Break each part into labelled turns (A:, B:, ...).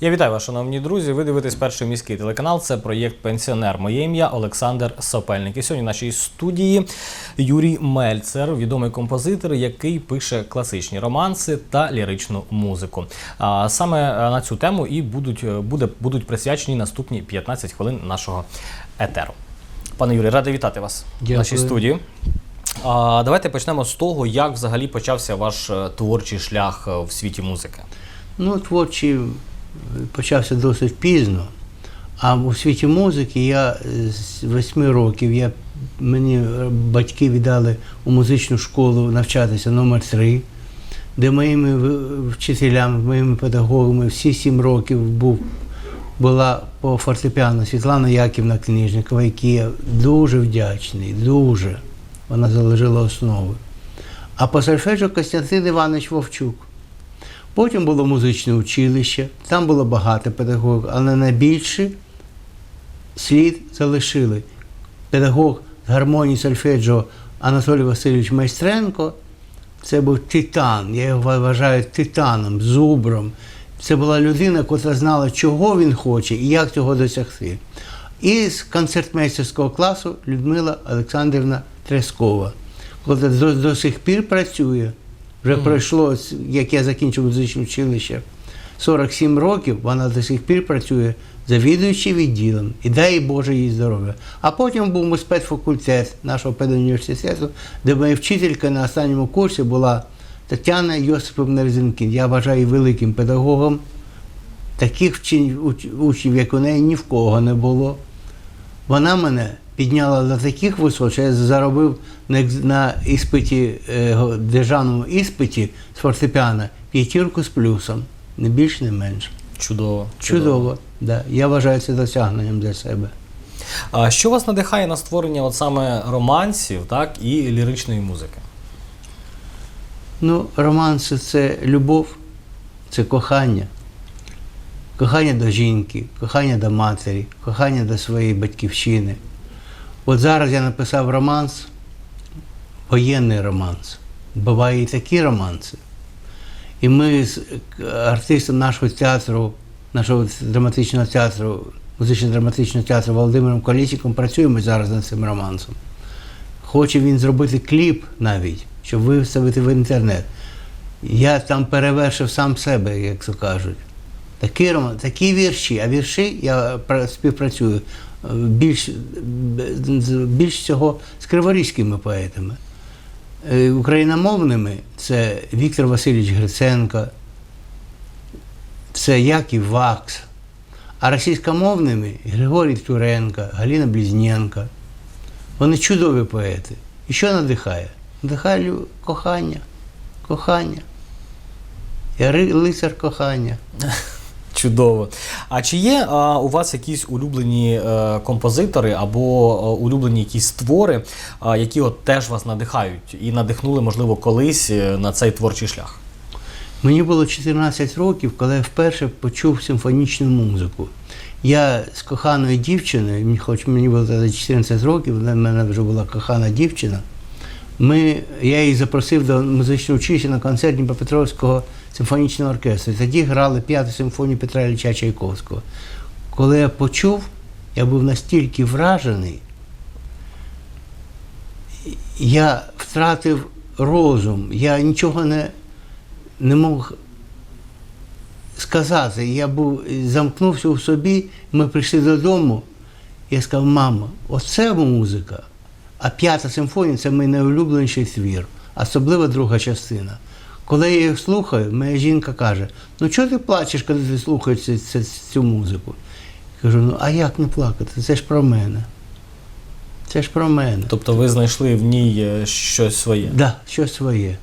A: Я вітаю вас, шановні друзі. Ви дивитесь перший міський телеканал. Це проєкт Пенсіонер. Моє ім'я Олександр Сопельник. І сьогодні в нашій студії Юрій Мельцер, відомий композитор, який пише класичні романси та ліричну музику. А саме е, на цю тему і будуть, е, буде, будуть присвячені наступні 15 хвилин нашого етеру. Пане Юрій, радий вітати вас в нашій студії. А, давайте почнемо з того, як взагалі почався ваш е, творчий шлях в світі музики.
B: Ну, творчий почався досить пізно. А у світі музики я з восьми років я, мені батьки віддали у музичну школу навчатися номер 3 де моїми вчителями, моїми педагогами всі сім років був, була по фортепіано Світлана Яківна Книжникова, якій я дуже вдячний, дуже. Вона заложила основи. А по сольфеджу Костянтин Іванович Вовчук. Потім було музичне училище, там було багато педагогів, але найбільше слід залишили. Педагог з гармонії сольфеджіо Анатолій Васильович Майстренко. Це був титан, я його вважаю титаном, зубром. Це була людина, яка знала, чого він хоче і як цього досягти. І з концертмейстерського класу Людмила Олександрівна Трескова, яка до, до сих пір працює. Вже пройшло, як я закінчив музичне училище, 47 років, вона до сих пір працює завідуючим відділом. І дай Боже їй здоров'я. А потім був спецфакультет нашого педуніверситету, де моя вчителька на останньому курсі була Тетяна Йосиповна Резинкін. Я вважаю її великим педагогом. Таких вчень- уч- учнів, як у неї, ні в кого не було. Вона мене підняла до таких висот, що я заробив на, іспиті, е, державному іспиті з фортепіано п'ятірку з плюсом. Не більш, не менше.
A: Чудово.
B: Чудово. Да. Я вважаю це досягненням для себе.
A: А що вас надихає на створення от саме романсів, так, і ліричної музики?
B: Ну, романси це любов, це кохання. Кохання до жінки, кохання до матері, кохання до своєї батьківщини. От зараз я написав романс, воєнний романс. Буває і такі романси. І ми з е, артистом нашого театру, нашого драматичного театру, музично-драматичного театру Володимиром Колісіком працюємо зараз над цим романсом. Хоче він зробити кліп навіть, щоб виставити в інтернет. Я там перевершив сам себе, як то кажуть. Такі, такі вірші, а вірші я співпрацюю більш, більш всього з криворізькими поетами. Е, Україномовними це Віктор Васильович Гриценко, це Яків Вакс, а російськомовними Григорій Туренко, Галіна Близненко. Вони чудові поети. І що надихає? Надихає кохання. Кохання. Я лицар кохання.
A: Чудово. А чи є а, у вас якісь улюблені е, композитори або е, улюблені якісь твори, а, які от теж вас надихають і надихнули, можливо, колись е, на цей творчий шлях?
B: Мені було 14 років, коли я вперше почув симфонічну музику. Я з коханою дівчиною, хоч мені було тоді 14 років, в мене вже була кохана дівчина. Ми, я її запросив до музичного училища на концерт Дніпропетровського симфонічного оркестру. Тоді грали п'яту симфонію Петра Ілліча Чайковського. Коли я почув, я був настільки вражений, я втратив розум, я нічого не, не мог сказати. Я був замкнувся у собі, ми прийшли додому. Я сказав, мамо, оце музика. А п'ята симфонія це мій найулюбленіший твір, особливо друга частина. Коли я їх слухаю, моя жінка каже: ну чого ти плачеш, коли ти слухаєш цю, цю, цю музику? Я кажу, ну а як не плакати? Це ж про мене. Це ж про мене.
A: Тобто ви знайшли в ній е, щось своє?
B: Так, да, щось своє.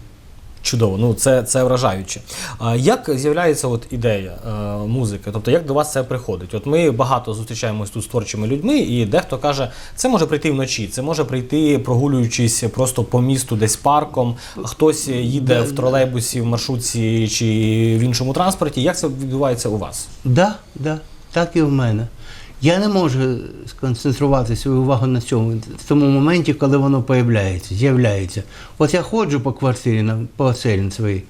A: Чудово, ну це, це вражаюче. А як з'являється от ідея е, музики? Тобто, як до вас це приходить? От ми багато зустрічаємось тут з творчими людьми, і дехто каже, це може прийти вночі, це може прийти прогулюючись просто по місту, десь парком. Хтось їде в тролейбусі, в маршрутці чи в іншому транспорті. Як це відбувається у вас?
B: Да, да, так і в мене. Я не можу сконцентрувати свою увагу на цьому в тому моменті, коли воно появляється, з'являється. От я ходжу по квартирі, на- по оселі своїй,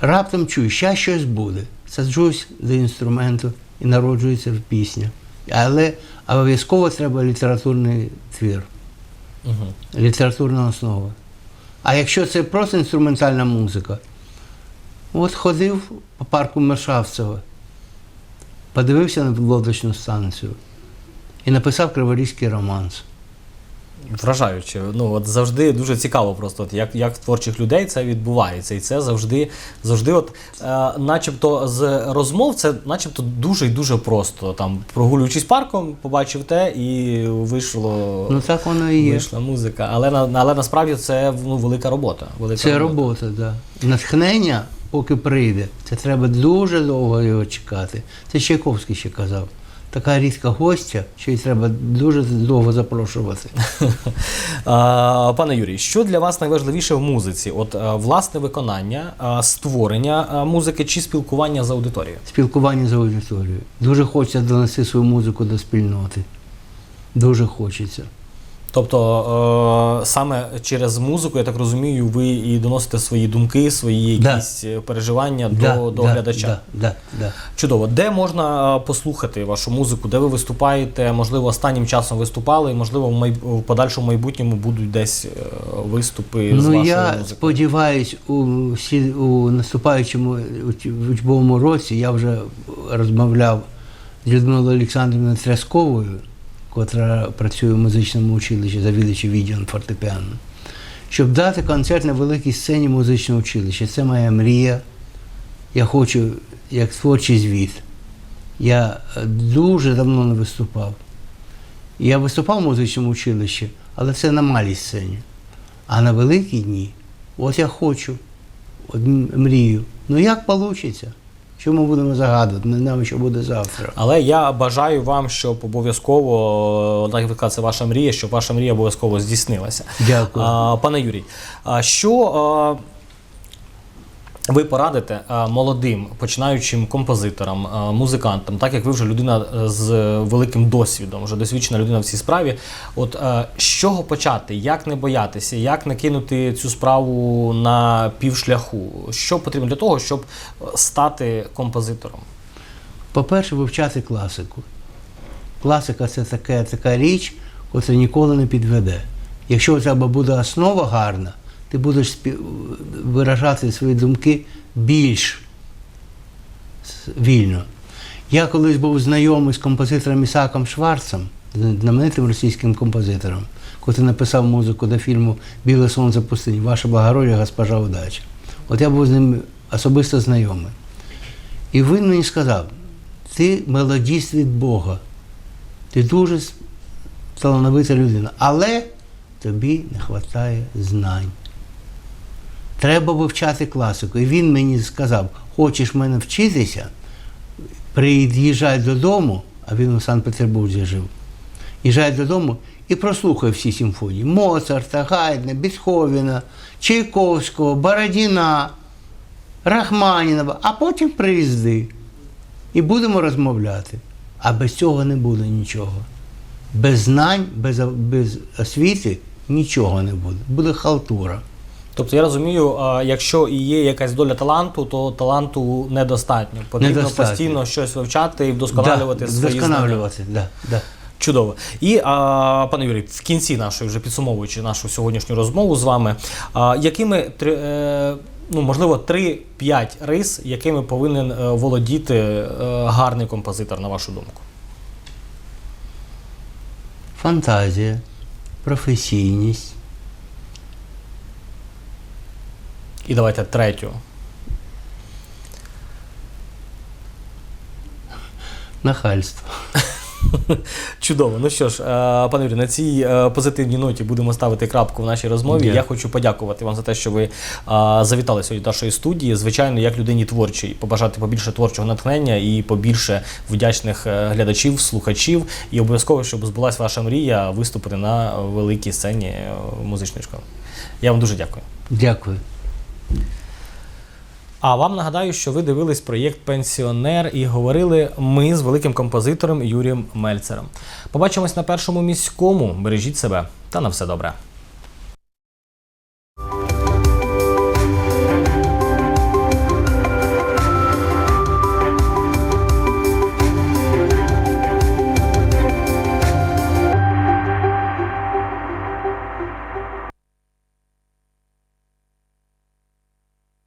B: раптом чую, щас щось буде. саджусь до інструменту і народжується пісня. Але обов'язково треба літературний твір,
A: Угу.
B: літературна основа. А якщо це просто інструментальна музика, от ходив по парку Мершавцева, подивився на лодочну станцію і написав криворізький романс.
A: Вражаюче. Ну от завжди дуже цікаво, просто от як, як в творчих людей це відбувається, і це завжди, завжди, от, е, начебто, з розмов, це начебто дуже і дуже просто. Там прогулюючись парком, побачив те і вийшло.
B: Ну так воно і є.
A: Вийшла музика, але але насправді це ну, велика робота. Велика
B: Це робота, так. Да. Натхнення, поки прийде, це треба дуже довго його чекати. Це Чайковський ще казав. Така рідка гостя, що її треба дуже довго запрошувати.
A: А, Пане Юрій, що для вас найважливіше в музиці? От власне виконання, створення музики чи спілкування з аудиторією?
B: Спілкування з аудиторією. Дуже хочеться донести свою музику до спільноти. Дуже хочеться.
A: Тобто е, саме через музику, я так розумію, ви і доносите свої думки, свої якісь е, переживання
B: Да,
A: до, до
B: да,
A: глядача.
B: Да, да, да.
A: Чудово. Де можна е, послухати вашу музику? Де ви виступаєте? Можливо, останнім часом виступали, і можливо, в, майб... в подальшому майбутньому будуть десь виступи з
B: Ну
A: вашою
B: я
A: музикою.
B: сподіваюсь, у, всі- у наступаючому уч- учбовому році я вже розмовляв з Людмилою Олександрівною Трясковою, котра працює в музичному училищі, завідувачі відділом фортепіано, щоб дати концерт на великій сцені музичного училища. Це моя мрія. Я хочу як творчий звіт. Я е, дуже давно не виступав. Я виступав в музичному училищі, але це на малій сцені. А на великі дні, от я хочу, от мрію. Ну як вийде? Що ми будемо загадувати? Не знаємо, що буде завтра.
A: Але я бажаю вам, щоб обов'язково, так як це ваша мрія, щоб ваша мрія обов'язково здійснилася.
B: Дякую.
A: А, пане Юрій, а що ви порадите молодим починаючим композиторам, музикантам, так як ви вже людина е, з великим досвідом, вже досвідчена людина в цій справі? От з чого почати? Як не боятися, як не кинути цю справу на півшляху? Що потрібно для того, щоб е, стати композитором?
B: По-перше, вивчати класику. Класика це таке, така річ, яка ніколи не підведе. Якщо у тебе буде основа гарна, ти будеш виражати свої думки більш вільно. Я колись був знайомий з композитором Ісаком Шварцем, знаменитим російським композитором, який написав музику до фільму Біле сонце пустині, Ваша благородя, госпожа удача. От я був з ним особисто знайомий. І він мені сказав: ти мелодіст від Бога, ти дуже талановита людина, але тобі не вистачає знань. Треба вивчати класику. І він мені сказав: хочеш мене вчитися, приїжджай додому, а він у Санкт-Петербурзі жив. Їжджай додому і прослухай всі симфонії. Моцарта, Гайдна, Бетховена, Чайковського, Бородіна, Рахманінова, а потім приїзди. І будемо розмовляти. А без цього не буде нічого. Без знань, без, без освіти нічого не буде. Буде халтура.
A: Тобто я розумію, якщо і є якась доля таланту, то таланту недостатньо. Потрібно
B: Недостатньо.
A: постійно щось вивчати і вдосконалювати
B: да,
A: свої
B: вдосконалювати, да, да.
A: Чудово. І а, пане Юрій, в кінці нашої, вже підсумовуючи нашу сьогоднішню розмову з вами, а, якими три, е, ну можливо 3-5 рис, якими повинен е, володіти е, гарний композитор, на вашу думку?
B: Фантазія, професійність,
A: І давайте третю.
B: нахальство.
A: Чудово. Ну що ж, е, пане Юрій, на цій е, позитивній ноті будемо ставити крапку в нашій розмові.
B: Дякую.
A: Я хочу подякувати вам за те, що ви е, завітали сьогодні до нашої студії. Звичайно, як людині творчій, побажати побільше творчого натхнення і побільше вдячних глядачів, слухачів. І обов'язково, щоб збулась ваша мрія виступити на великій сцені музичної школи. Я вам дуже дякую.
B: Дякую.
A: А вам нагадаю, що ви дивились проєкт Пенсіонер і говорили ми з великим композитором Юрієм Мельцером. Побачимось на першому міському. Бережіть себе та на все добре.